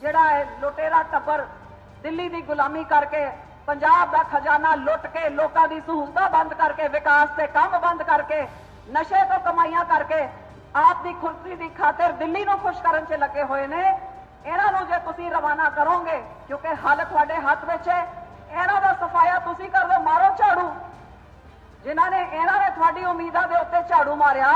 ਜਿਹੜਾ ਇਹ ਲੁਟੇਰਾ ਟੱਬਰ ਦਿੱਲੀ ਦੀ ਗੁਲਾਮੀ ਕਰਕੇ, ਪੰਜਾਬ ਦਾ ਖਜ਼ਾਨਾ ਲੁੱਟ ਕੇ, ਲੋਕਾਂ ਦੀ ਸਹੂਲਤਾਂ ਬੰਦ ਕਰਕੇ, ਵਿਕਾਸ ਤੇ ਕੰਮ ਬੰਦ ਕਰਕੇ, ਨਸ਼ੇ ਤੋਂ ਕਮਾਈਆਂ ਕਰਕੇ, ਆਪ ਦੀ ਖੁਰਸੀ ਦੀ ਖਾਤਰ ਦਿੱਲੀ ਨੂੰ ਖੁਸ਼ ਕਰਨ 'ਚ ਲੱਗੇ ਹੋਏ ਨੇ। ਇਹਨਾਂ ਨੂੰ ਜੇ ਤੁਸੀਂ ਰਵਾਨਾ ਕਰੋਗੇ, ਕਿਉਂਕਿ ਹੱਲ ਤੁਹਾਡੇ ਹੱਥ ਵਿੱਚ ਹੈ, ਇਹਨਾਂ ਦਾ ਸਫਾਇਆ ਤੁਸੀਂ ਕਰ ਦਿਓ, ਮਾਰੋ ਝਾੜੂ। ਜਿਨ੍ਹਾਂ ਨੇ ਇਹਨਾਂ ਨੇ ਤੁਹਾਡੀ ਉਮੀਦਾਂ ਦੇ ਉੱਤੇ ਝਾੜੂ ਮਾਰਿਆ,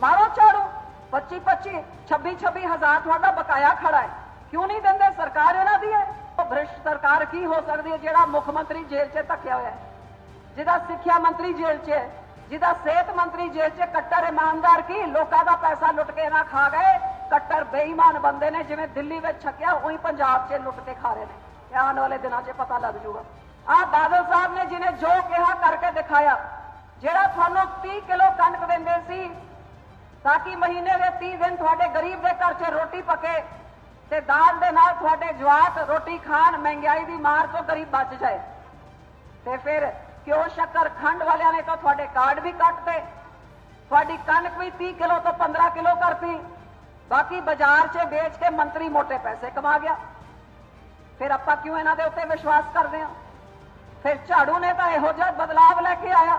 ਮਾਰੋ ਝਾੜੂ। 25 25 26 26 ਹਜ਼ਾਰ ਤੁਹਾਡਾ ਬਕਾਇਆ ਖੜਾ ਹੈ। ਕਿਉਂ ਨਹੀਂ ਦਿੰਦੇ? ਸਰਕਾਰ ਇਹਨਾਂ ਦੀ ਹੈ। ਉਹ ਭ੍ਰਿਸ਼ਟ ਸਰਕਾਰ ਕੀ ਹੋ ਸਕਦੀ ਹੈ ਜਿਹੜਾ ਮੁੱਖ ਮੰਤਰੀ ਜੇਲ੍ਹ 'ਚ ਧੱਕਿਆ ਹੋਇਆ ਜਿਹਦਾ ਸਿੱਖਿਆ ਮੰਤਰੀ ਜੇਲ੍ਹ 'ਚ ਹੈ, ਜਿਹਦਾ ਸਿਹਤ ਮੰਤਰੀ ਜੇਲ੍ਹ 'ਚ ਕੱਟਰ ਇਮਾਨਦਾਰ ਕੀ? ਲੋਕਾਂ ਦਾ ਪੈਸਾ ਲੁੱਟ ਕੇ ਨਾ ਖਾ ਗਏ। ਕੱਟਰ ਬੇਈਮਾਨ ਬੰਦੇ ਨੇ, ਜਿਵੇਂ ਦਿੱਲੀ ਵਿੱਚ ਛਕਿਆ, ਉਹੀ ਪੰਜਾਬ 'ਚ ਲੁੱਟ ਕੇ ਖਾ ਰਹੇ ਨੇ। ਆਉਣ ਵਾਲੇ ਦਿਨਾਂ 'ਚ ਪਤਾ ਲੱਗ ਜੂਗਾ ਆਹ ਬਾਦਲ ਸਾਹਿਬ ਨੇ ਜਿਹਨੇ ਜੋ ਕਿਹਾ ਕਰਕੇ ਦਿਖਾਇਆ, ਜਿਹੜਾ ਤੁਹਾਨੂੰ 30 ਕਿਲੋ ਕਣਕ ਦਿੰਦੇ ਸੀ, ਤਾਂ ਕਿ ਮਹੀਨੇ ਦੇ 30 ਦਿਨ ਤੁਹਾਡੇ ਗਰੀਬ ਦੇ ਘਰ 'ਚ ਰੋਟੀ ਪਕੇ ਤੇ ਦਾਲ ਦੇ ਨਾਲ ਤੁਹਾਡੇ ਜਵਾਕ ਰੋਟੀ ਖਾਣ, ਮਹਿੰਗਾਈ ਦੀ ਮਾਰ ਤੋਂ ਗਰੀਬ ਬਚ ਜਾਏ। ਤੇ ਫਿਰ ਕਿਉਂ ਸ਼ੱਕਰ ਖੰਡ ਵਾਲਿਆਂ ਨੇ ਤਾਂ ਤੁਹਾਡੇ ਕਾਰਡ ਵੀ ਕੱਟਤੇ। ਤੁਹਾਡੀ ਕਣਕ ਵੀ 30 ਕਿਲੋ ਤੋਂ 15 ਕਿਲੋ ਕਰਤੀ। ਬਾਕੀ ਬਾਜ਼ਾਰ 'ਚ ਵੇਚ ਕੇ ਮੰਤਰੀ ਮੋਟੇ ਪੈਸੇ ਕਮਾ ਗਿਆ। ਫਿਰ ਆਪਾਂ ਕਿਉਂ ਇਹਨਾਂ ਦੇ ਉੱਤੇ ਵਿਸ਼ਵਾਸ ਕਰਦੇ ਹਾਂ? ਫਿਰ ਝਾੜੂ ਨੇ ਤਾਂ ਇਹੋ ਜਿਹਾ ਬਦਲਾਵ ਲੈ ਕੇ ਆਇਆ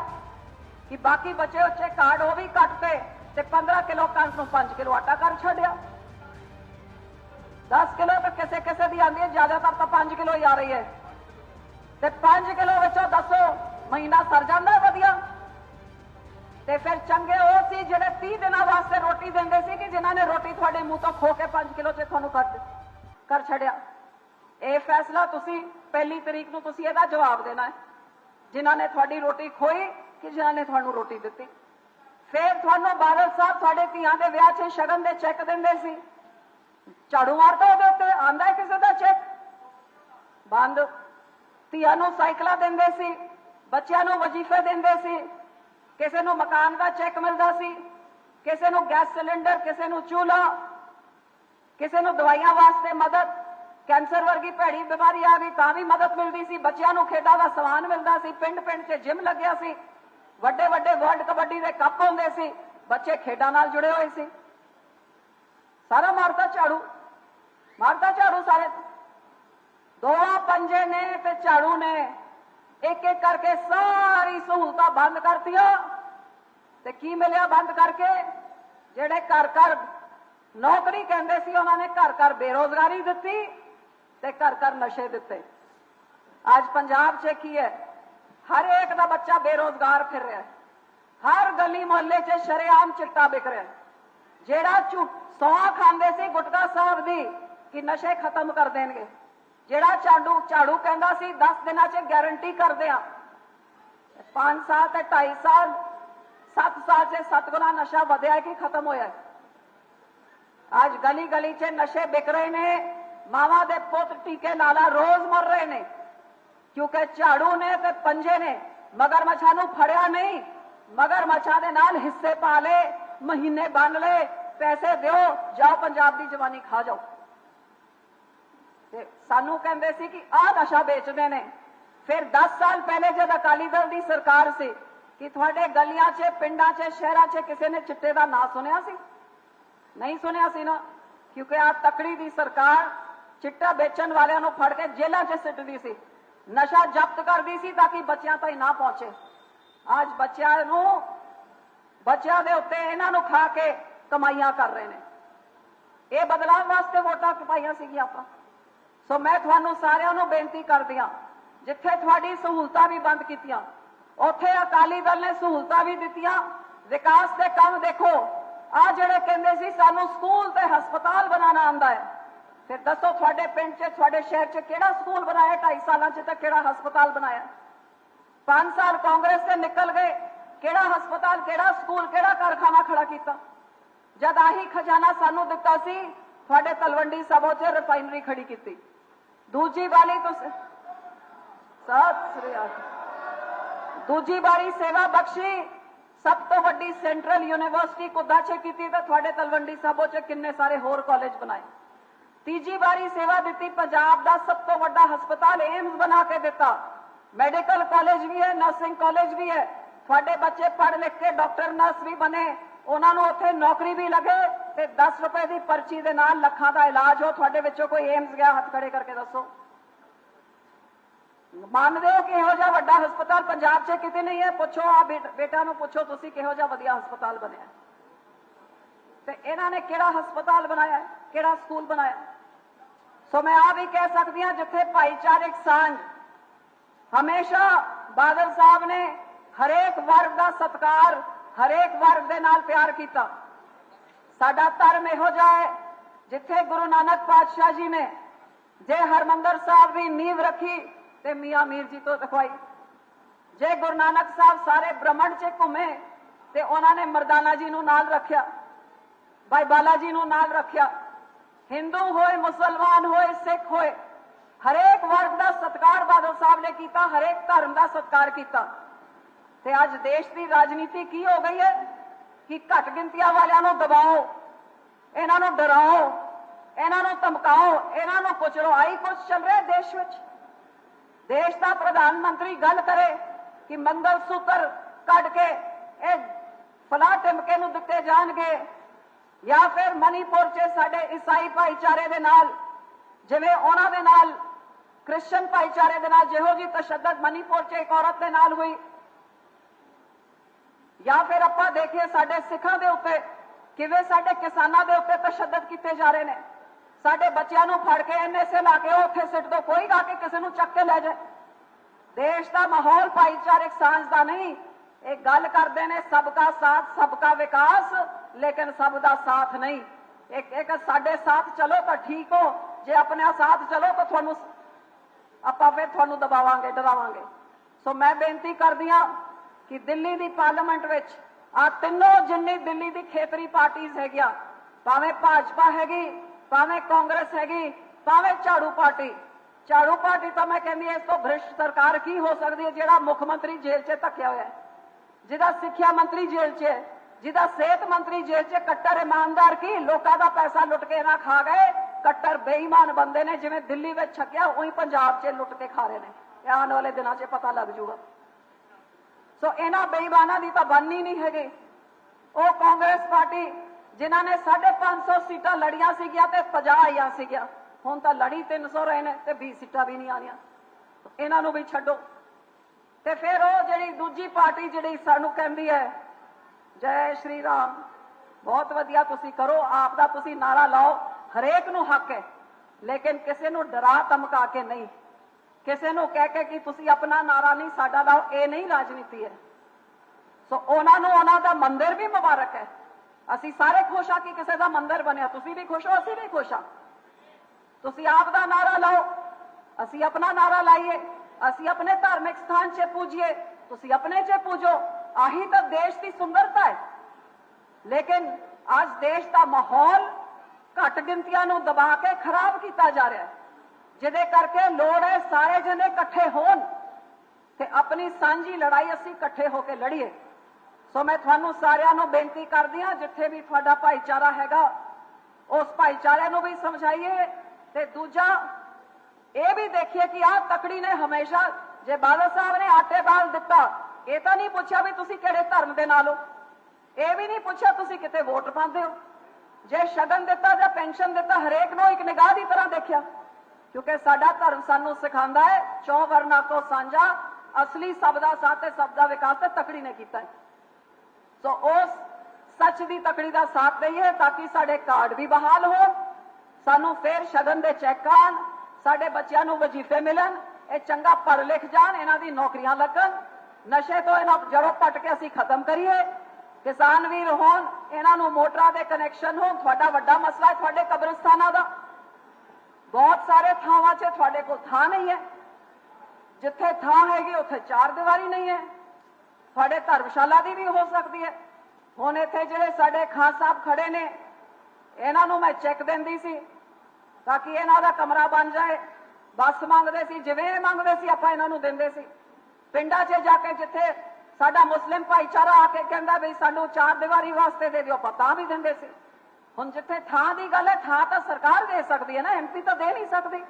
ਕਿ ਬਾਕੀ ਬਚੇ ਉੱਚੇ ਕਾਰਡ ਉਹ ਵੀ ਕੱਟਤੇ ਤੇ 15 ਕਿਲੋ ਕਣਕ ਨੂੰ 5 ਕਿਲੋ ਆਟਾ ਕਰ ਛੱਡਿਆ। 10 ਕਿਲੋ ਤਾਂ ਕਿਸੇ ਕਿਸੇ ਦੀ ਆਂਦੀ ਹੈ ਜ਼ਿਆਦਾਤਰ ਤਾਂ 5 ਕਿਲੋ ਹੀ ਆ ਰਹੀ ਹੈ। ਤੇ 5 ਕਿਲੋ ਵਿੱਚੋਂ ਦੱਸੋ, ਮਹੀਨਾ ਸਰ ਜਾਂਦਾ ਵਧੀਆ। ਤੇ ਫਿਰ ਚੰਗੇ ਉਹ ਸੀ ਜਿਹੜੇ 30 ਦਿਨਾਂ ਵਾਸਤੇ ਰੋਟੀ ਦਿੰਦੇ ਸੀ ਕਿ ਜਿਨ੍ਹਾਂ ਨੇ ਰੋਟੀ ਤੁਹਾਡੇ ਮੂੰਹ ਤੋਂ ਖੋ ਕੇ 5 ਕਿਲੋ ਤੇ ਤੁਹਾਨੂੰ ਕੱਟ ਕਰ ਛੱਡਿਆ। ਇਹ ਫੈਸਲਾ ਤੁਸੀਂ ਪਹਿਲੀ ਤਰੀਕ ਨੂੰ ਤੁਸੀਂ ਇਹਦਾ ਜਵਾਬ ਦੇਣਾ ਹੈ। ਜਿਨ੍ਹਾਂ ਨੇ ਤੁਹਾਡੀ ਰੋਟੀ ਖੋਈ ਕਿ ਜਿਨ੍ਹਾਂ ਨੇ ਤੁਹਾਨੂੰ ਰੋਟੀ ਦਿੱਤੀ। ਫਿਰ ਤੁਹਾਨੂੰ ਬਾਦਲ ਸਾਹਿਬ ਤੁਹਾਡੇ ਧੀਆਂ ਦੇ ਵਿਆਹ 'ਚ ਸ਼ਗਨ ਦੇ ਚੈੱਕ ਦਿੰਦੇ ਸੀ। ਝਾੜੂ ਮਾਰਦਾ ਉਹਦੇ ਉੱਤੇ ਆਂਦਾ ਕਿਸੇ ਦਾ ਚੈੱਕ ਬੰਦ। ਧੀਆਂ ਨੂੰ ਸਾਈਕਲਾਂ ਦਿੰਦੇ ਸੀ, ਬੱਚਿਆਂ ਨੂੰ ਵਜ਼ੀਫੇ ਦਿੰਦੇ ਸੀ। ਕਿਸੇ ਨੂੰ ਮਕਾਨ ਦਾ ਚੈੱਕ ਮਿਲਦਾ ਸੀ, ਕਿਸੇ ਨੂੰ ਗੈਸ ਸਿਲੰਡਰ, ਕਿਸੇ ਨੂੰ ਚੂਲਾ ਕਿਸੇ ਨੂੰ ਦਵਾਈਆਂ ਵਾਸਤੇ ਮਦਦ। ਕੈਂਸਰ ਵਰਗੀ ਭੈੜੀ ਬਿਮਾਰੀ ਆ ਗਈ ਤਾਂ ਵੀ ਮਦਦ ਮਿਲਦੀ ਸੀ। ਬੱਚਿਆਂ ਨੂੰ ਖੇਡਾਂ ਦਾ ਸਮਾਨ ਮਿਲਦਾ ਸੀ ਪਿੰਡ ਪਿੰਡ 'ਚ ਜਿਮ ਲੱਗਿਆ ਸੀ। ਵੱਡੇ ਵੱਡੇ ਵਰਲਡ ਕਬੱਡੀ ਦੇ ਕੱਪ ਹੁੰਦੇ ਸੀ। ਬੱਚੇ ਖੇਡਾਂ ਨਾਲ ਜੁੜੇ ਹੋਏ ਸੀ। ਸਾਰਾ ਮਾਰਦਾ ਝਾੜੂ। ਮਾਰਤਾ ਝਾੜੂ ਸਾਰੇ। ਦੋ ਪੰਜੇ ਨੇ ਤੇ ਝਾੜੂ ਨੇ। ਇੱਕ ਇੱਕ ਕਰਕੇ ਸਾਰੀ ਸਹੂਲਤਾਂ ਬੰਦ ਕਰਤੀਆਂ। ਤੇ ਕੀ ਮਿਲਿਆ ਬੰਦ ਕਰਕੇ? ਜਿਹੜੇ ਘਰ ਘਰ ਨੌਕਰੀ ਕਹਿੰਦੇ ਸੀ, ਉਹਨਾਂ ਨੇ ਘਰ ਘਰ ਬੇਰੋਜ਼ਗਾਰੀ ਦਿੱਤੀ ਤੇ ਘਰ ਘਰ ਨਸ਼ੇ ਦਿੱਤੇ। ਅੱਜ ਪੰਜਾਬ 'ਚ ਕੀ ਹੈ? ਹਰ ਇੱਕ ਦਾ ਬੱਚਾ ਬੇਰੋਜ਼ਗਾਰ ਫਿਰ ਰਿਹਾ ਹੈ। ਹਰ ਗਲੀ ਮੁਹੱਲੇ 'ਚ ਸ਼ਰੇਆਮ ਚਿੱਟਾ ਵਿਕ ਰਿਹਾ ਜਿਹੜਾ ਝੂਠ ਸੌ ਖਾਂਦੇ ਸੀ ਗੁਟਕਾ ਸਾਹਿਬ ਦੀ ਕਿ ਨਸ਼ੇ ਖਤਮ ਕਰ ਦੇਣਗੇ। ਜਿਹੜਾ ਝਾੜੂ ਝਾੜੂ ਕਹਿੰਦਾ ਸੀ 10 ਦਿਨਾਂ 'ਚ ਗਾਰੰਟੀ ਕਰਦੇ ਆ 5 ਸਾਲ ਤੇ 2.5 ਸਾਲ 7 ਸਾਲ 'ਚ 7 ਗੁਣਾ ਨਸ਼ਾ ਵਧਿਆ ਕਿ ਖਤਮ ਹੋਇਆ ਅੱਜ ਗਲੀ ਗਲੀ 'ਚ ਨਸ਼ੇ ਵਿਕ ਰਹੇ ਨੇ, ਮਾਵਾ ਦੇ ਪੁੱਤ ਟੀਕੇ ਲਾਲਾ ਰੋਜ਼ ਮਰ ਰਹੇ ਨੇ। ਕਿਉਂਕਿ ਝਾੜੂ ਨੇ ਤੇ ਪੰਜੇ ਨੇ, ਮਗਰ ਮੱਛਾਂ ਨੂੰ ਫੜਿਆ ਨਹੀਂ। ਮਗਰ ਮੱਛਾਂ ਦੇ ਨਾਲ ਹਿੱਸੇ ਪਾ ਲੇ ਮਹੀਨੇ ਬੰਨ ਲੈ ਪੈਸੇ ਦਿਓ, ਜਾਓ ਪੰਜਾਬ ਦੀ ਜਵਾਨੀ ਖਾ ਜਾਓ। ਤੇ ਸਾਨੂੰ ਕਹਿੰਦੇ ਸੀ ਕਿ ਆਹ ਨਸ਼ਾ ਵੇਚਦੇ ਨੇ। ਫਿਰ 10 ਸਾਲ ਪਹਿਲੇ ਜਦ ਅਕਾਲੀ ਦਲ ਦੀ ਸਰਕਾਰ ਸੀ, ਕਿ ਤੁਹਾਡੇ ਗਲੀਆਂ 'ਚ, ਪਿੰਡਾਂ 'ਚ, ਸ਼ਹਿਰਾਂ 'ਚ ਕਿਸੇ ਨੇ ਚਿੱਟੇ ਦਾ ਨਾਂ ਸੁਣਿਆ ਸੀ? ਨਹੀਂ ਸੁਣਿਆ ਸੀ ਨਾ, ਕਿਉਂਕਿ ਆ ਤਕੜੀ ਦੀ ਸਰਕਾਰ ਚਿੱਟਾ ਵੇਚਣ ਵਾਲਿਆਂ ਨੂੰ ਫੜ ਕੇ ਜੇਲ੍ਹਾਂ 'ਚ ਸਿੱਟਦੀ ਸੀ। ਨਸ਼ਾ ਜ਼ਬਤ ਕਰਦੀ ਸੀ ਤਾਂ ਕਿ ਬੱਚਿਆਂ ਤਾਈਂ ਨਾ ਪਹੁੰਚੇ। ਅੱਜ ਬੱਚਿਆਂ ਨੂੰ, ਬੱਚਿਆਂ ਦੇ ਉੱਤੇ ਇਹਨਾਂ ਨੂੰ ਖਾ ਕੇ ਕਮਾਈਆਂ ਕਰ ਰਹੇ ਨੇ। ਇਹ ਬਦਲਾਵ ਵਾਸਤੇ ਵੋਟਾਂ ਪਾਈਆਂ ਸੀਗੀਆਂ ਆਪਾਂ। ਸੋ ਮੈਂ ਤੁਹਾਨੂੰ ਸਾਰਿਆਂ ਨੂੰ ਬੇਨਤੀ ਕਰਦੀ ਹਾਂ, ਜਿੱਥੇ ਤੁਹਾਡੀ ਸਹੂਲਤਾਂ ਵੀ ਬੰਦ ਕੀਤੀਆਂ, ਉੱਥੇ ਅਕਾਲੀ ਦਲ ਨੇ ਸਹੂਲਤਾਂ ਵੀ ਦਿੱਤੀਆਂ, ਵਿਕਾਸ ਦੇ ਕੰਮ ਦੇਖੋ ਆ ਜਿਹੜੇ ਕਹਿੰਦੇ ਸੀ, ਸਾਨੂੰ ਸਕੂਲ ਤੇ ਹਸਪਤਾਲ ਬਣਾਉਣਾ ਆਂਦਾ ਹੈ। ਫਿਰ ਦੱਸੋ, ਤੁਹਾਡੇ ਪਿੰਡ 'ਚ, ਤੁਹਾਡੇ ਸ਼ਹਿਰ 'ਚ ਕਿਹੜਾ ਸਕੂਲ ਬਣਾਇਆ 2.5 ਸਾਲਾਂ 'ਚ ਤਾਂ ਕਿਹੜਾ ਹਸਪਤਾਲ ਬਣਾਇਆ? 5 ਸਾਲ ਕਾਂਗਰਸ ਤੇ ਨਿਕਲ ਗਏ, ਕਿਹੜਾ ਹਸਪਤਾਲ, ਕਿਹੜਾ ਸਕੂਲ, ਕਿਹੜਾ ਕਾਰਖਾਨਾ ਖੜਾ ਕੀਤਾ? ਜਦ ਆਹੀ ਖਜ਼ਾਨਾ ਸਾਨੂੰ ਦਿੱਤਾ ਸੀ, ਤੁਹਾਡੇ ਤਲਵੰਡੀ ਸਾਬੋ 'ਚ ਰਿਫਾਈਨਰੀ ਖੜੀ ਕੀਤੀ। ਦੂਜੀ ਵਾਲੀ ਤੁਸੀਂ ਸਤਿ ਸ੍ਰੀ ਅਕਾਲ। ਦੂਜੀ ਵਾਰੀ ਸੇਵਾ ਬਖਸ਼ੀ। ਸਭ ਤੋਂ ਵੱਡੀ ਸੈਂਟਰਲ ਯੂਨੀਵਰਸਿਟੀ ਕੁੱਦਾ ਕੀਤੀ ਤਾਂ ਤੁਹਾਡੇ ਤਲਵੰਡੀ ਸਾਬੋ 'ਚ ਕਿੰਨੇ ਸਾਰੇ ਹੋਰ ਕਾਲਜ ਬਣਾਏ। ਤੀਜੀ ਵਾਰੀ ਸੇਵਾ ਦਿੱਤੀ, ਪੰਜਾਬ ਦਾ ਸਭ ਤੋਂ ਵੱਡਾ ਹਸਪਤਾਲ ਏਮਸ ਬਣਾ ਕੇ ਦਿੱਤਾ। ਮੈਡੀਕਲ ਕਾਲਜ ਵੀ ਹੈ, ਨਰਸਿੰਗ ਕਾਲਜ ਵੀ ਹੈ। ਤੁਹਾਡੇ ਬੱਚੇ ਪੜ੍ਹ ਲਿਖ ਕੇ ਡਾਕਟਰ, ਨਰਸ ਵੀ ਬਣੇ। ਉਹਨਾਂ ਨੂੰ ਉੱਥੇ ਨੌਕਰੀ ਵੀ ਲੱਗੇ। ਤੇ 10 ਰੁਪਏ ਦੀ ਪਰਚੀ ਦੇ ਨਾਲ ਲੱਖਾਂ ਦਾ ਇਲਾਜ ਹੋ ਤੁਹਾਡੇ ਵਿੱਚੋਂ ਕੋਈ ਏਮਸ ਗਿਆ, ਹੱਥ ਖੜੇ ਕਰਕੇ ਦੱਸੋ। ਮੰਨਦੇ ਹੋ ਕਿ ਇਹੋ ਜਿਹਾ ਵੱਡਾ ਹਸਪਤਾਲ ਪੰਜਾਬ 'ਚ ਕਿਤੇ ਨਹੀਂ ਹੈ? ਪੁੱਛੋ ਆ ਬੇਟਾ ਨੂੰ ਪੁੱਛੋ, ਤੁਸੀਂ ਕਿਹੋ ਜਿਹਾ ਵਧੀਆ ਹਸਪਤਾਲ ਬਣਿਆ? ਤੇ ਇਹਨਾਂ ਨੇ ਕਿਹੜਾ ਹਸਪਤਾਲ ਬਣਾਇਆ? ਹੈ? ਕਿਹੜਾ ਸਕੂਲ ਬਣਾਇਆ? ਸੋ ਮੈਂ ਆ ਵੀ ਕਹਿ ਸਕਦੀ ਹਾਂ, ਜਿੱਥੇ ਭਾਈਚਾਰਕ ਸਾਂਝ, ਹਮੇਸ਼ਾ ਬਾਦਲ ਸਾਹਿਬ ਨੇ ਹਰੇਕ ਵਰਗ ਦਾ ਸਤਿਕਾਰ, ਹਰੇਕ ਵਰਗ ਦੇ ਨਾਲ ਪਿਆਰ ਕੀਤਾ। ਸਾਡਾ ਧਰਮ ਇਹੋ ਜਿਹਾ ਹੈ, ਜਿੱਥੇ ਗੁਰੂ ਨਾਨਕ ਪਾਤਸ਼ਾਹ ਜੀ ਨੇ ਜੇ ਹਰਮੰਦਰ ਸਾਹਿਬ ਦੀ ਨੀਂਵ ਰੱਖੀ ਤੇ ਮੀਆਂ ਮੀਰ ਜੀ ਤੋਂ ਦਿਖਵਾਈ। ਜੇ ਗੁਰੂ ਨਾਨਕ ਸਾਹਿਬ ਸਾਰੇ ਬ੍ਰਹਮੰਡ 'ਚ ਘੁੰਮੇ ਤੇ ਉਹਨਾਂ ਨੇ ਮਰਦਾਨਾ ਜੀ ਨੂੰ ਨਾਲ ਰੱਖਿਆ ਭਾਈ ਬਾਲਾ ਜੀ ਨੂੰ ਨਾਲ ਰੱਖਿਆ, ਹਿੰਦੂ ਹੋਏ, ਮੁਸਲਮਾਨ ਹੋਏ, ਸਿੱਖ ਹੋਏ, ਹਰੇਕ ਵਰਗ ਦਾ ਸਤਿਕਾਰ ਬਾਦਲ ਸਾਹਿਬ ਨੇ ਕੀਤਾ, ਹਰੇਕ ਧਰਮ ਦਾ ਸਤਿਕਾਰ ਕੀਤਾ। ਤੇ ਅੱਜ ਦੇਸ਼ ਦੀ ਰਾਜਨੀਤੀ ਕੀ ਹੋ ਗਈ ਹੈ? ਕਿ ਘੱਟ ਗਿਣਤੀਆਂ ਵਾਲਿਆਂ ਨੂੰ ਦਬਾਓ, ਇਹਨਾਂ ਨੂੰ ਡਰਾਓ, ਇਹਨਾਂ ਨੂੰ ਧਮਕਾਓ, ਇਹਨਾਂ ਨੂੰ ਕੁਚਲੋ ਆਈ ਕੁਝ ਚੱਲ ਰਿਹਾ ਦੇਸ਼ ਵਿੱਚ। ਦੇਸ਼ ਦਾ ਪ੍ਰਧਾਨ ਮੰਤਰੀ ਗੱਲ ਕਰੇ ਕਿ ਮੰਗਲ ਸੂਤਰ ਕੱਢ ਕੇ ਇਹ ਫਲਾ ਟਿਮਕੇ ਨੂੰ ਦਿੱਤੇ ਜਾਣਗੇ, ਜਾਂ ਫਿਰ ਮਨੀਪੁਰ 'ਚ ਸਾਡੇ ਈਸਾਈ ਭਾਈਚਾਰੇ ਦੇ ਨਾਲ, ਜਿਵੇਂ ਉਹਨਾਂ ਦੇ ਨਾਲ ਕ੍ਰਿਸਚੀਅਨ ਭਾਈਚਾਰੇ ਦੇ ਨਾਲ, ਜਿਹੋ ਜੀ ਤਸ਼ੱਦਦ ਮਨੀਪੁਰ 'ਚ ਇੱਕ ਔਰਤ ਦੇ ਨਾਲ ਹੋਈ ਜਾਂ ਫਿਰ ਆਪਾਂ ਦੇਖੀਏ ਸਾਡੇ ਸਿੱਖਾਂ ਦੇ ਉੱਤੇ, ਕਿਵੇਂ ਸਾਡੇ ਕਿਸਾਨਾਂ ਦੇ ਉੱਤੇ ਤਸ਼ੱਦਦ ਕੀਤੇ ਜਾ ਰਹੇ ਨੇ। ਸਾਡੇ ਬੱਚਿਆਂ ਨੂੰ ਫੜ ਕੇ ਐਨਐਸਏ ਲਾ ਕੇ ਉੱਥੇ ਸਿੱਟ ਦੋ, ਕੋਈ ਗਾ ਕੇ ਕਿਸੇ ਨੂੰ ਚੱਕ ਕੇ ਲੈ ਜਾਏ। ਦੇਸ਼ ਦਾ ਮਾਹੌਲ ਭਾਈਚਾਰਕ ਸਾਂਝ ਦਾ ਨਹੀਂ, ਇਹ ਗੱਲ ਕਰਦੇ ਨੇ ਸਭ ਸਬਕਾ ਸਾਥ ਸਭ ਸਬਕਾ ਵਿਕਾਸ, ਲੇਕਿਨ ਸਭ ਦਾ ਸਾਥ ਨਹੀਂ। ਇੱਕ ਇੱਕ ਸਾਡੇ ਸਾਥ ਚਲੋ ਤਾਂ ਠੀਕ ਹੋ, ਜੇ ਆਪਣੇ ਸਾਥ ਚਲੋ ਤਾਂ ਤੁਹਾਨੂੰ ਆਪਾਂ ਫਿਰ ਤੁਹਾਨੂੰ ਦਬਾਵਾਂਗੇ, ਡਰਾਵਾਂਗੇ। ਸੋ ਮੈਂ ਬੇਨਤੀ ਕਰਦੀ ਹਾਂ ਕਿ ਦਿੱਲੀ ਦੀ ਪਾਰਲੀਮੈਂਟ ਵਿੱਚ ਆ ਤਿੰਨੋਂ ਜਿੰਨੀ ਦਿੱਲੀ ਦੀ ਖੇਤਰੀ ਪਾਰਟੀਆਂ ਹੈਗੀਆਂ ਭਾਵੇਂ ਭਾਜਪਾ ਹੈਗੀ, ਭਾਵੇਂ ਕਾਂਗਰਸ ਹੈਗੀ, ਭਾਵੇਂ ਝਾੜੂ ਪਾਰਟੀ ਝਾੜੂ ਪਾਰਟੀ ਤਾਂ ਮੈਂ ਕਹਿੰਦੀ ਇਸ ਤੋਂ ਭ੍ਰਿਸ਼ਟ ਸਰਕਾਰ ਕੀ ਹੋ ਸਕਦੀ ਹੈ ਜਿਹੜਾ ਮੁੱਖ ਮੰਤਰੀ ਜੇਲ੍ਹ 'ਚ ਧੱਕਿਆ ਹੋਇਆ ਹੈ? ਜਿਹਦਾ ਸਿੱਖਿਆ ਮੰਤਰੀ ਜੇਲ੍ਹ 'ਚ ਹੈ, ਜਿਹਦਾ ਸਿਹਤ ਮੰਤਰੀ ਜੇਲ੍ਹ 'ਚ ਕੱਟਰ ਇਮਾਨਦਾਰ ਕੀ ਲੋਕਾਂ ਦਾ ਪੈਸਾ ਲੁੱਟ ਕੇ ਨਾ ਖਾ ਗਏ? ਕੱਟਰ ਬੇਈਮਾਨ ਬੰਦੇ ਨੇ ਜਿਵੇਂ ਦਿੱਲੀ ਵਿੱਚ ਛਕਿਆ, ਉਹੀ ਪੰਜਾਬ 'ਚ ਲੁੱਟ ਕੇ ਖਾ ਰਹੇ ਨੇ। ਆਉਣ ਵਾਲੇ ਦਿਨਾਂ 'ਚ ਪਤਾ ਲੱਗ ਜੂਗਾ ਸੋ ਇਹਨਾਂ ਬੇਈਮਾਨਾਂ ਦੀ ਤਾਂ ਬੰਨੀ ਨਹੀਂ ਹੈਗੀ। ਉਹ ਕਾਂਗਰਸ ਪਾਰਟੀ, ਜਿਨ੍ਹਾਂ ਨੇ 550 ਸੀਟਾਂ ਲੜੀਆਂ ਸੀਗੀਆਂ ਤੇ 50 ਆਈਆਂ ਸੀਗੀਆਂ। ਹੁਣ ਤਾਂ ਲੜੀ 300 ਰਹੇ ਨੇ ਤੇ 20 ਸੀਟਾਂ ਵੀ ਨਹੀਂ ਆਣੀਆਂ ਇਹਨਾਂ ਨੂੰ ਵੀ ਛੱਡੋ। ਤੇ ਫਿਰ ਉਹ ਜਿਹੜੀ ਦੂਜੀ ਪਾਰਟੀ ਜਿਹੜੀ ਸਾਨੂੰ ਕਹਿੰਦੀ ਹੈ, ਜੈ ਸ਼੍ਰੀ ਰਾਮ, ਬਹੁਤ ਵਧੀਆ ਤੁਸੀਂ ਕਰੋ, ਆਪ ਦਾ ਤੁਸੀਂ ਨਾਰਾ ਲਾਓ, ਹਰੇਕ ਨੂੰ ਹੱਕ ਹੈ, ਲੇਕਿਨ ਕਿਸੇ ਨੂੰ ਡਰਾ ਧਮਕਾ ਕੇ ਨਹੀਂ। ਕਿਸੇ ਨੂੰ ਕਹਿ ਕੇ ਕਿ ਤੁਸੀਂ ਆਪਣਾ ਨਾਰਾ ਨਹੀਂ, ਸਾਡਾ ਲਾਓ ਇਹ ਨਹੀਂ ਰਾਜਨੀਤੀ ਹੈ। ਸੋ ਉਹਨਾਂ ਨੂੰ ਉਹਨਾਂ ਦਾ ਮੰਦਿਰ ਵੀ ਮੁਬਾਰਕ ਹੈ। ਅਸੀਂ ਸਾਰੇ ਖੁਸ਼ ਆ ਕਿ ਕਿਸੇ ਦਾ ਮੰਦਿਰ ਬਣਿਆ। ਤੁਸੀਂ ਵੀ ਖੁਸ਼ ਹੋ, ਅਸੀਂ ਵੀ ਖੁਸ਼ ਆ ਤੁਸੀਂ ਆਪ ਦਾ ਨਾਰਾ ਲਾਓ। ਅਸੀਂ ਆਪਣਾ ਨਾਰਾ ਲਾਈਏ। ਅਸੀਂ ਆਪਣੇ ਧਾਰਮਿਕ ਸਥਾਨ 'ਚ ਪੂਜੀਏ। ਤੁਸੀਂ ਆਪਣੇ 'ਚ ਪੂਜੋ। ਆਹੀ ਤਾਂ ਦੇਸ਼ ਦੀ ਸੁੰਦਰਤਾ ਹੈ। ਲੇਕਿਨ ਅੱਜ ਦੇਸ਼ ਦਾ ਮਾਹੌਲ ਘੱਟ ਗਿਣਤੀਆਂ ਨੂੰ ਦਬਾ ਕੇ ਖਰਾਬ ਕੀਤਾ ਜਾ ਰਿਹਾ ਹੈ। ਜਿਹਦੇ ਕਰਕੇ ਲੋੜ ਹੈ ਸਾਰੇ ਜਣੇ ਇਕੱਠੇ ਹੋਣ ਤੇ ਆਪਣੀ ਸਾਂਝੀ ਲੜਾਈ ਅਸੀਂ ਇਕੱਠੇ ਹੋ ਕੇ ਲੜੀਏ। ਸੋ ਮੈਂ ਤੁਹਾਨੂੰ ਸਾਰਿਆਂ ਨੂੰ ਬੇਨਤੀ ਕਰਦੀ ਹਾਂ, ਜਿੱਥੇ ਵੀ ਤੁਹਾਡਾ ਭਾਈਚਾਰਾ ਹੈਗਾ, ਉਸ ਭਾਈਚਾਰੇ ਨੂੰ ਵੀ ਸਮਝਾਈਏ ਤੇ ਦੂਜਾ ਇਹ ਵੀ ਦੇਖੀਏ ਕਿ ਆਹ ਤਕੜੀ ਨੇ ਹਮੇਸ਼ਾ, ਜੇ ਬਾਦਲ ਸਾਹਿਬ ਨੇ ਆਟੇ ਬਾਲ ਦਿੱਤਾ, ਇਹ ਤਾਂ ਨਹੀਂ ਪੁੱਛਿਆ ਵੀ ਤੁਸੀਂ ਕਿਹੜੇ ਧਰਮ ਦੇ ਨਾਲ ਹੋ। ਇਹ ਵੀ ਨਹੀਂ ਪੁੱਛਿਆ ਤੁਸੀਂ ਕਿਤੇ ਵੋਟ ਪਾਉਂਦੇ ਹੋ। ਜੇ ਸ਼ਗਨ ਦਿੱਤਾ ਜਾਂ ਪੈਨਸ਼ਨ ਦਿੱਤਾ, ਹਰੇਕ ਨੂੰ ਇੱਕ ਨਿਗਾਹ ਦੀ ਤਰ੍ਹਾਂ ਦੇਖਿਆ। ਕਿਉਂਕਿ ਸਾਡਾ ਧਰਮ ਸਾਨੂੰ ਸਿਖਾਉਂਦਾ ਹੈ, ਚੌ ਵਰਨਾ ਤੋਂ ਸਾਂਝਾ, ਅਸਲੀ ਸਭ ਦਾ ਸਾਥ ਤੇ ਸਭ ਦਾ ਵਿਕਾਸ ਤੇ ਤਕੜੀ ਨੇ ਕੀਤਾ ਹੈ। ਸੋ ਉਸ ਸੱਚ ਦੀ ਤਕੜੀ ਦਾ ਸਾਥ ਦਈਏ ਤਾਂ ਕਿ ਸਾਡੇ ਕਾਰਡ ਵੀ ਬਹਾਲ ਹੋਣ, ਸਾਨੂੰ ਫੇਰ ਸ਼ਗਨ ਦੇ ਚੈੱਕ ਆਣ ਸਾਡੇ ਬੱਚਿਆਂ ਨੂੰ ਵਜ਼ੀਫੇ ਮਿਲਣ, ਇਹ ਚੰਗਾ ਪੜ੍ਹ ਲਿਖ ਜਾਣ, ਇਹਨਾਂ ਦੀ ਨੌਕਰੀਆਂ ਲੱਗਣ, ਨਸ਼ੇ ਤੋਂ ਇਹਨਾਂ ਜੜੋਂ ਪੱਟ ਕੇ ਅਸੀਂ ਖਤਮ ਕਰੀਏ, ਕਿਸਾਨ ਵੀਰ ਹੋਣ, ਇਹਨਾਂ ਨੂੰ ਮੋਟਰਾਂ ਦੇ ਕਨੈਕਸ਼ਨ ਹੋਣ, ਤੁਹਾਡਾ ਵੱਡਾ ਮਸਲਾ ਹੈ, ਤੁਹਾਡੇ ਕਬਰਸਤਾਨਾਂ ਦਾ। ਬਹੁਤ ਸਾਰੇ ਥਾਵਾਂ 'ਚ ਤੁਹਾਡੇ ਕੋਲ ਥਾਂ ਨਹੀਂ ਹੈ। ਜਿੱਥੇ ਥਾਂ ਹੈਗੀ, ਉੱਥੇ ਚਾਰ ਦੀਵਾਰੀ ਨਹੀਂ ਹੈ। ਤੁਹਾਡੇ ਧਰਮਸ਼ਾਲਾ ਦੀ ਵੀ ਹੋ ਸਕਦੀ ਹੈ। ਹੁਣ ਇੱਥੇ ਜਿਹੜੇ ਸਾਡੇ ਖਾਨ ਸਾਹਿਬ ਖੜੇ ਨੇ, ਇਹਨਾਂ ਨੂੰ ਮੈਂ ਚੈੱਕ ਦਿੰਦੀ ਸੀ, ਤਾਂ ਕਿ ਇਹਨਾਂ ਦਾ ਕਮਰਾ ਬਣ ਜਾਏ। ਬੱਸ ਮੰਗਦੇ ਸੀ, ਜਿਵੇਂ ਮੰਗਦੇ ਸੀ, ਆਪਾਂ ਇਹਨਾਂ ਨੂੰ ਦਿੰਦੇ ਸੀ। ਪਿੰਡਾਂ 'ਚ ਜਾ ਕੇ ਜਿੱਥੇ ਸਾਡਾ ਮੁਸਲਿਮ ਭਾਈਚਾਰਾ ਆ ਕੇ ਕਹਿੰਦਾ ਵੀ ਸਾਨੂੰ ਚਾਰ ਦੀਵਾਰੀ ਵਾਸਤੇ ਦੇ ਦਿਓ ਪਤਾ ਵੀ ਦਿੰਦੇ ਸੀ। ਹੁਣ ਜਿੱਥੇ ਥਾਂ ਦੀ ਗੱਲ ਹੈ, ਥਾਂ ਤਾਂ ਸਰਕਾਰ ਦੇ ਸਕਦੀ ਹੈ ਨਾ ਐਮਪੀ ਤਾਂ ਦੇ ਨਹੀਂ ਸਕਦੀ।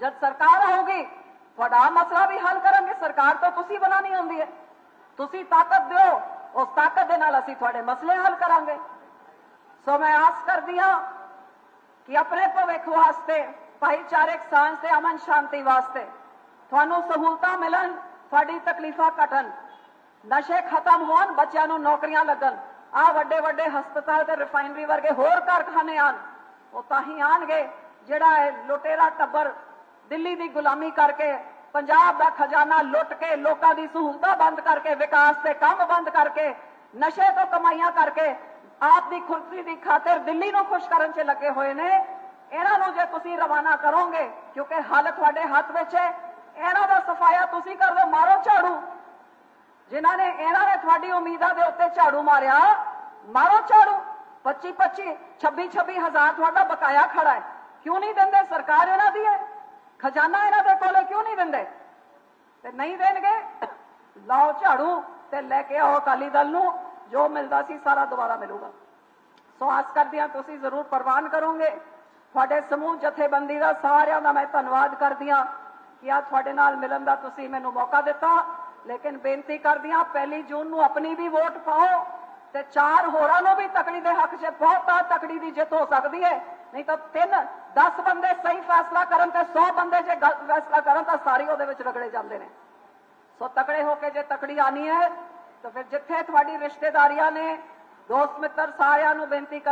ਜਦ ਸਰਕਾਰ ਹੋਊਗੀ ਤੁਹਾਡਾ ਮਸਲਾ ਵੀ ਹੱਲ ਕਰਾਂਗੇ ਸਰਕਾਰ ਤਾਂ ਤੁਸੀਂ ਬਣਾਣੀ ਹੁੰਦੀ ਹੈ। ਤੁਸੀਂ ਤਾਕਤ ਦਿਓ, ਉਸ ਤਾਕਤ ਦੇ ਨਾਲ ਅਸੀਂ ਤੁਹਾਡੇ ਮਸਲੇ ਹੱਲ ਕਰਾਂਗੇ। ਸੋ ਮੈਂ ਆਸ ਕਰਦੀ ਹਾਂ ਕਿ ਆਪਣੇ ਭਵਿੱਖ ਵਾਸਤੇ, ਭਾਈਚਾਰਕ ਸਾਂਝ ਤੇ ਅਮਨ ਸ਼ਾਂਤੀ ਵਾਸਤੇ ਤੁਹਾਨੂੰ ਸਹੂਲਤਾਂ ਮਿਲਣ, ਤੁਹਾਡੀ ਤਕਲੀਫਾਂ ਘਟਣ, ਨਸ਼ੇ ਖਤਮ ਹੋਣ, ਬੱਚਿਆਂ ਨੂੰ ਨੌਕਰੀਆਂ ਲੱਗਣ। ਆ ਵੱਡੇ ਵੱਡੇ ਹਸਪਤਾਲ ਤੇ ਰਿਫਾਈਨਰੀ ਵਰਗੇ ਹੋਰ ਕਾਰਖਾਨੇ ਆਣ ਉਹ ਤਾਂ ਹੀ ਆਣਗੇ ਜਿਹੜਾ ਇਹ ਲੁਟੇਰਾ ਟੱਬਰ ਦਿੱਲੀ ਦੀ ਗੁਲਾਮੀ ਕਰਕੇ ਪੰਜਾਬ ਦਾ ਖਜ਼ਾਨਾ ਲੁੱਟ ਕੇ ਲੋਕਾਂ ਦੀ ਸਹੂਲਤਾਂ ਬੰਦ ਕਰਕੇ, ਵਿਕਾਸ ਤੇ ਕੰਮ ਬੰਦ ਕਰਕੇ, ਨਸ਼ੇ ਤੋਂ ਕਮਾਈਆਂ ਕਰਕੇ ਆਪ ਦੀ ਖੁਰਸੀ ਦੀ ਖਾਤਰ ਦਿੱਲੀ ਨੂੰ ਖੁਸ਼ ਕਰਨ 'ਚ ਲੱਗੇ ਹੋਏ ਨੇ। ਇਹਨਾਂ ਨੂੰ ਜੇ ਤੁਸੀਂ ਰਵਾਨਾ ਕਰੋਗੇ, ਕਿਉਂਕਿ ਹੱਲ ਤੁਹਾਡੇ ਹੱਥ ਵਿੱਚ ਹੈ, ਇਹਨਾਂ ਦਾ ਸਫਾਇਆ ਤੁਸੀਂ ਕਰ ਦਿਓ ਮਾਰੋ ਝਾੜੂ। ਜਿਨ੍ਹਾਂ ਨੇ ਇਹਨਾਂ ਨੇ ਤੁਹਾਡੀ ਉਮੀਦਾਂ ਦੇ ਉੱਤੇ ਝਾੜੂ ਮਾਰਿਆ, ਮਾਰੋ ਝਾੜੂ। 25 25 26 26 ਹਜ਼ਾਰ ਤੁਹਾਡਾ ਬਕਾਇਆ ਖੜਾ ਹੈ। ਕਿਉਂ ਨਹੀਂ ਦਿੰਦੇ? ਸਰਕਾਰ ਇਹਨਾਂ ਦੀ ਹੈ। ਖਜ਼ਾਨਾ ਇਹਨਾਂ ਦੇ ਕੋਲੇ ਕਿਉਂ ਨਹੀਂ ਦਿੰਦੇ? ਤੇ ਨਹੀਂ ਦੇਣਗੇ? ਲਾਓ ਝਾੜੂ ਤੇ ਲੈ ਕੇ ਆਓ ਅਕਾਲੀ ਦਲ ਨੂੰ। ਜੋ ਮਿਲਦਾ ਸੀ ਸਾਰਾ ਦੁਬਾਰਾ ਮਿਲੂਗਾ। ਸੋ ਆਸ ਕਰਦੀ ਹਾਂ ਤੁਸੀਂ ਜ਼ਰੂਰ ਪ੍ਰਵਾਨ ਕਰੋਗੇ। ਤੁਹਾਡੇ ਸਮੂਹ ਜਥੇਬੰਦੀ ਦਾ ਸਾਰਿਆਂ ਦਾ ਮੈਂ ਧੰਨਵਾਦ ਕਰਦੀ ਹਾਂ ਕਿ ਆ ਤੁਹਾਡੇ ਨਾਲ ਮਿਲਣ ਦਾ ਤੁਸੀਂ ਮੈਨੂੰ ਮੌਕਾ ਦਿੱਤਾ। ਲੇਕਿਨ ਬੇਨਤੀ ਕਰਦੀ ਹਾਂ, ਪਹਿਲੀ ਜੂਨ ਨੂੰ ਆਪਣੀ ਵੀ ਵੋਟ ਪਾਓ ਤੇ ਚਾਰ ਹੋਰਾਂ ਨੂੰ ਵੀ ਤਕੜੀ ਦੇ ਹੱਕ 'ਚ ਬਹੁਤਾ ਤਕੜੀ ਦੀ ਜਿੱਤ ਹੋ ਸਕਦੀ ਹੈ ਨਹੀਂ ਤਾਂ ਤਿੰਨ 10 ਬੰਦੇ ਸਹੀ ਫੈਸਲਾ ਕਰਨ ਤੇ 100 ਬੰਦੇ ਜੇ ਗਲਤ ਫੈਸਲਾ ਕਰਨ ਤਾਂ ਸਾਰੇ ਉਹਦੇ ਵਿੱਚ ਰਗੜੇ ਜਾਂਦੇ ਨੇ। ਸੋ ਤਕੜੇ ਹੋ ਕੇ ਜੇ ਤਕੜੀ ਆਣੀ ਹੈ ਤਾਂ ਫਿਰ ਜਿੱਥੇ ਤੁਹਾਡੀ ਰਿਸ਼ਤੇਦਾਰੀਆਂ ਨੇ, ਦੋਸਤ ਮਿੱਤਰ ਸਾਰਿਆਂ ਨੂੰ ਬੇਨਤੀ ਕਰੋ